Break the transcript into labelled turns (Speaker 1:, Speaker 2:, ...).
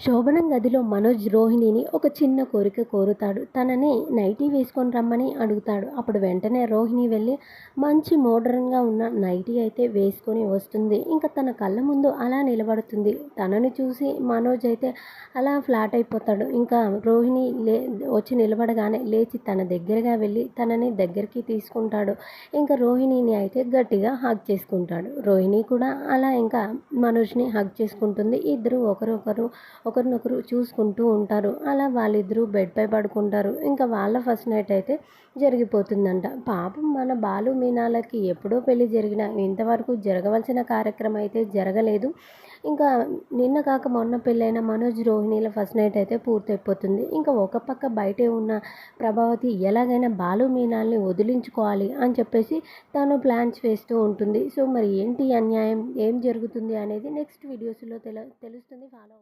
Speaker 1: శోభనం గదిలో మనోజ్ రోహిణిని ఒక చిన్న కోరిక కోరుతాడు. తనని నైటీ వేసుకొని రమ్మని అడుగుతాడు. అప్పుడు వెంటనే రోహిణి వెళ్ళి మంచి మోడర్న్గా ఉన్న నైటీ అయితే వేసుకొని వస్తుంది. ఇంకా తన కళ్ళ ముందు అలా నిలబడుతుంది. తనని చూసి మనోజ్ అయితే అలా ఫ్లాట్ అయిపోతాడు. ఇంకా రోహిణి లే వచ్చి నిలబడగానే లేచి తన దగ్గరగా వెళ్ళి తనని దగ్గరికి తీసుకుంటాడు. ఇంకా రోహిణిని అయితే గట్టిగా హగ్ చేసుకుంటాడు. రోహిణి కూడా అలా ఇంకా మనోజ్ని హగ్ చేసుకుంటుంది. ఇద్దరు ఒకరొకరు ఒకరినొకరు చూసుకుంటూ ఉంటారు. అలా వాళ్ళిద్దరూ బెడ్పై పడుకుంటారు. ఇంకా వాళ్ళ ఫస్ట్ నైట్ అయితే జరిగిపోతుందంట. పాపం మన బాలు మీనాలకి ఎప్పుడో పెళ్ళి జరిగిన ఇంతవరకు జరగవలసిన కార్యక్రమం అయితే జరగలేదు. ఇంకా నిన్న కాక మొన్న పెళ్ళైన మనోజ్ రోహిణీల ఫస్ట్ నైట్ అయితే పూర్తయిపోతుంది. ఇంకా ఒక పక్క బయటే ఉన్న ప్రభావతి ఎలాగైనా బాలు మీనాల్ని వదిలించుకోవాలి అని చెప్పేసి తను ప్లాన్స్ వేస్తూ ఉంటుంది. సో మరి ఏంటి అన్యాయం? ఏం జరుగుతుంది అనేది నెక్స్ట్ వీడియోస్లో తెల తెలుస్తుంది. ఫాలో